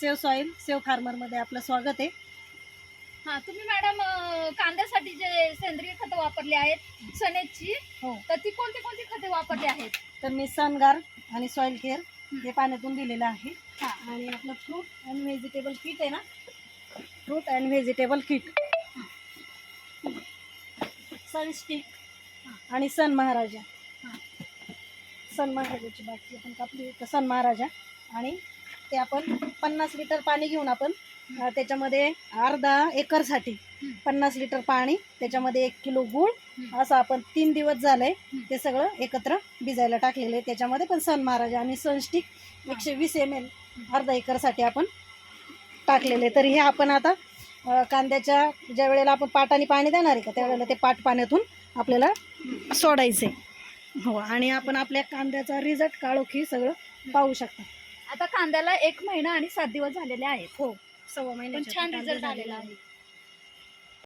Save soil save फार्मरमध्ये आपलं स्वागत आहे. हा तुम्ही मॅडम अं, कांद्यासाठी जे सेंद्रिय खतं वापरली आहेत सनेजची हो. तर ती कोणती कोणती खते वापरली आहेत? तर मी सनगार आणि सॉईल केअर हे पाण्यातून दिलेलं आहे. हा. आणि आपलं फ्रूट अँड व्हेजिटेबल किट आहे ना? फ्रूट अँड व्हेजिटेबल किट सनस्टिक आणि सन महाराजा हा. सन महाराजाची बाटली आपण कापली. तर सन महाराजा आणि ते आपण पन्नास लिटर पाणी घेऊन आपण त्याच्यामध्ये अर्धा एकरसाठी. पन्नास लिटर पाणी त्याच्यामध्ये एक किलो गूळ. असं आपण तीन दिवस झालंय. ते सगळं एकत्र भिजायला टाकलेलं आहे त्याच्यामध्ये पण सन महाराजा आणि सनस्टिक एकशे वीस एम एल अर्धा एकरसाठी आपण टाकलेले तर हे आपण आता कांद्याच्या ज्या वेळेला आपण पाटाने पाणी देणार आहे का त्यावेळेला ते पाट पाण्यातून आपल्याला सोडायचे हो आणि आपण आपल्या कांद्याचा रिझल्ट काळोखी सगळं पाहू शकता आता कांद्याला एक महिना आणि सात दिवस झालेले आहेत हो सव्वा महिन्याच्या छान रिझल्ट झालेले आलेला. आहे